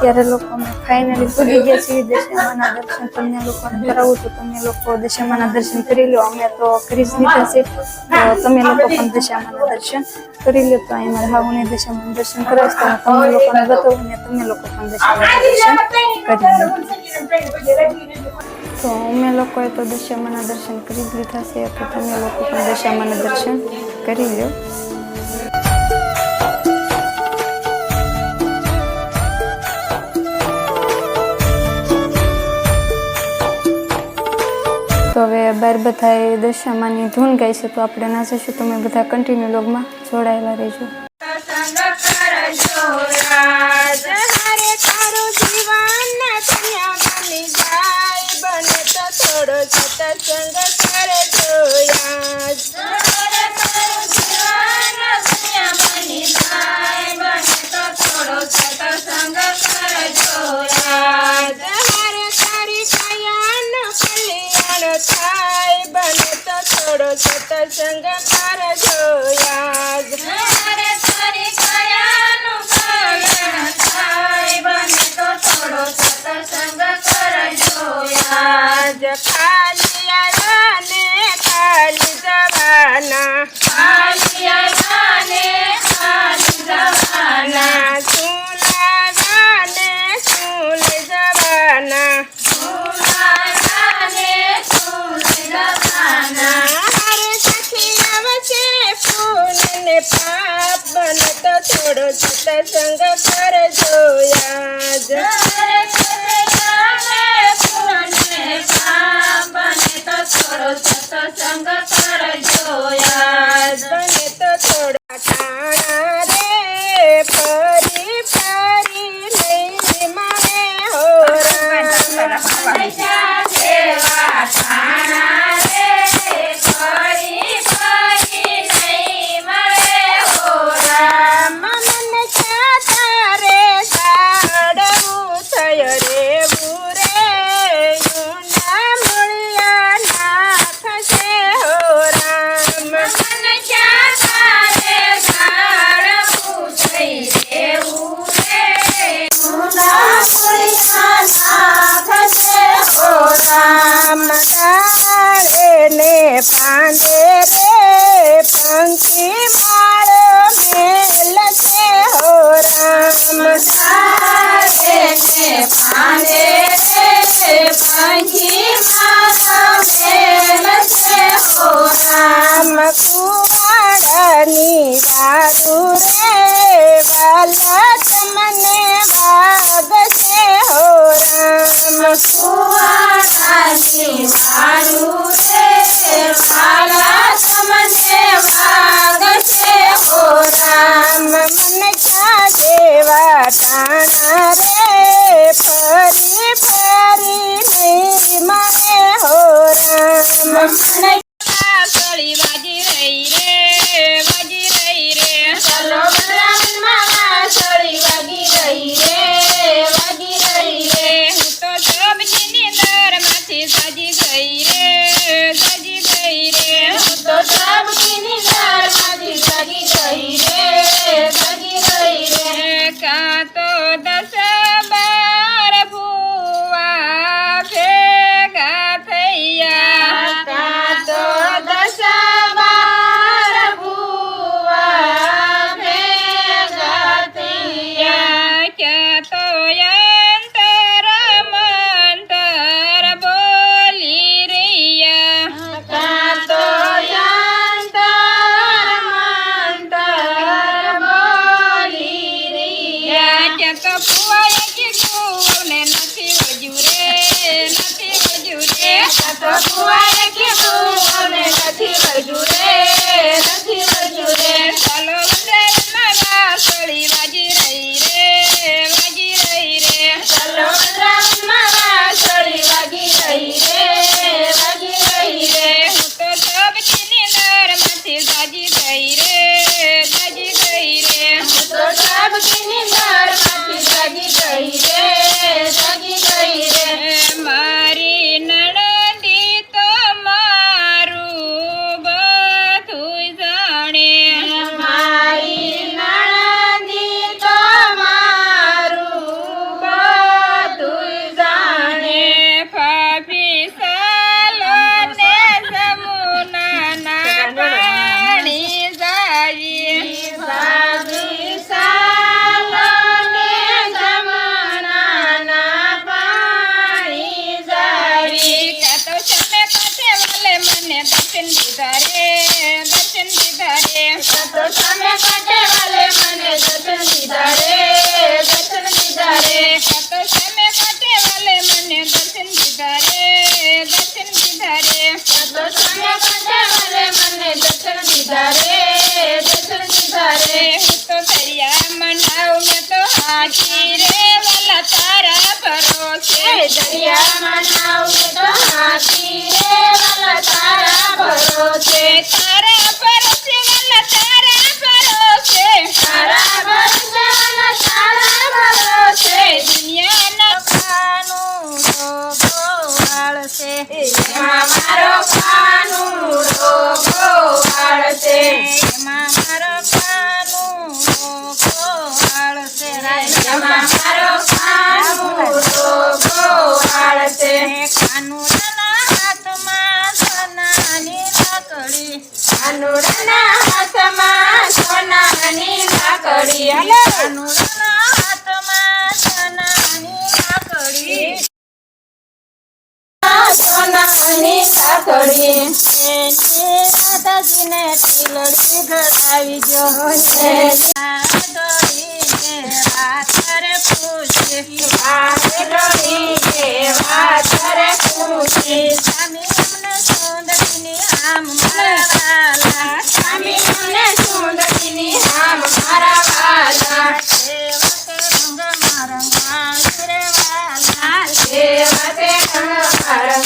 અત્યારે લોકો ફાઇનલી પૂરી ગયા છે દશામાના દર્શન. તમને લોકોને કરાવું તો તમે લોકો દશામાના દર્શન કરી લો. અમે તો કરી જ લીધા છે. તો તમે લોકો પણ દશામાના દર્શન કરી લો. તો અહીંયા મારા હાઉને દશામાના દર્શન કરાવશ. તો તમે લોકોને બતાવું ને તમે લોકો પણ દશામાના દર્શન કરી લો. તો અમે લોકોએ તો દશામાના દર્શન કરી જ લીધા છે. તો તમે લોકો પણ દશામાના દર્શન કરી લો. બાર બધાએ દશામાની ધૂન ગાઈ છે, તો આપણે નાચીશું તમે બધા કન્ટિન્યુ લોગમાં જોડાયેલા રહેજો. થોડો સતસંગ કરજો યાદ સતસંગ કરજો. પાપ બનતો થોડો સત્સંગ કરજો યાદ. time. તો ફુવાએ કીધું ને નથી વળજ્યું રે, નથી વળજ્યું રે. તો ફુવાએ કીધું ને નથી વળજ્યું કાનુડાના હાથમાં સોનાની લાકડી. કાનુડાના હાથમાં સોનાની લાકડી. સોનાની લાકડી. રાધાજીને ટીલડી ઘડાવી જો કરે પૂછે વાત કરે સ્વામી વાલા સ્વામી અમને સુંદરીની આમ મારા વાલા. સેવકે રંગ મારા રે વાલા સેવકે રંગ મારા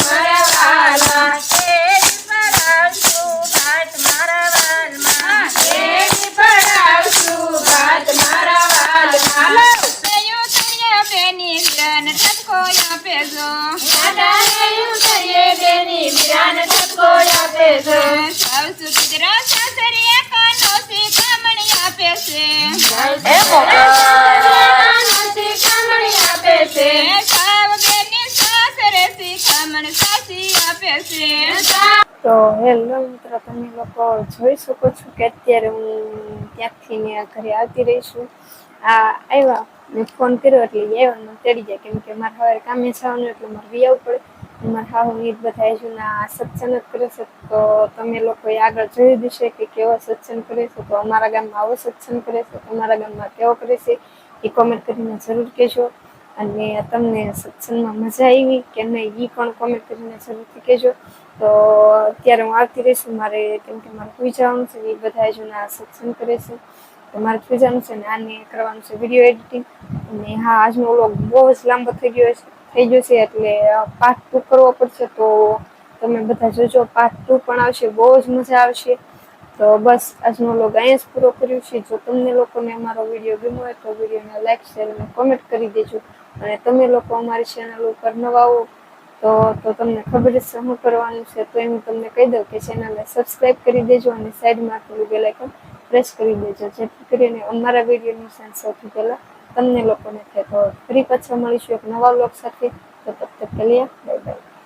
મારા વાલા તેરી પડાવશું ભાત મારા વાલમાં તેરી પડાવશું ભાત મારા વાલમાં સયો બેની વિરાન ઠપકો આપે જો દાદા ઠપકો આપે જો સાસુ કાનો સી કામણી આપે છે. એ કાનો સી કામણી આપે છે. સાવ બેની સાસરે સી કામણ સાસી આપે છે. તો હેલો મિત્રો તમે લોકો જોઈ શકો છો કે અત્યારે હું ત્યાંથી ને ઘરે આવતી રહી છું. આ આવ્યા મેં ફોન કર્યો એટલે એ તેડી જાય કેમ કે મારે હવે કામે જવાનું એટલે મારે વી આવવું પડે. મારે હાવ નીત બધા જૂના સત્સંગ જ કરે છે. તો તમે લોકોએ આગળ જોઈ દેશે કે કેવો સત્સંગ કરે છે. તો અમારા ગામમાં આવો સત્સંગ કરે છે. અમારા ગામમાં કેવો કરે છે એ કોમેન્ટ કરીને જરૂર કહેજો. અને તમને સત્સંગમાં મજા આવી કે નહીં એ પણ કોમેન્ટ કરીને જરૂરથી કહેજો. તો અત્યારે હું આવતી રહીશું. મારે કેમ કે મારે સુઈ છે એ બધા જૂના સત્સંગ કરે છે. તો મારે જવાનું છે ને આને કરવાનું છે વીડિયો એડિટિંગ અને હા, આજનો વ્લોગ બહુ જ લાંબો થઈ ગયો છે થઈ જશે એટલે પાર્ટ ટુ કરવો પડશે તો તમે બધા જોજો. પાર્ટ ટુ પણ આવશે, બહુ જ મજા આવશે. તો બસ, આજનો લોગ અહીંયા જ પૂરો કર્યું છે. જો તમને લોકોને અમારો વીડિયો ગમ્યો હોય તો વિડીયોને લાઈક શેર અને કોમેન્ટ કરી દેજો. અને તમે લોકો અમારી ચેનલ ઉપર નવા હો તો તો તમને ખબર જ શું કરવાનું છે. તો હું તમને કહી દઉં કે ચેનલને સબસ્ક્રાઇબ કરી દેજો અને સાઈડમાં આપેલું બેલાઇકન પ્રેસ કરી દેજો. જેથી કરીને અમારા વિડીયોની સાંજ સૌથી પહેલાં તમને લોકોને થાય તો ફરી પાછા મળીશું એક નવા લોક સાથે. તો તબ તક કે લીએ બાય બાય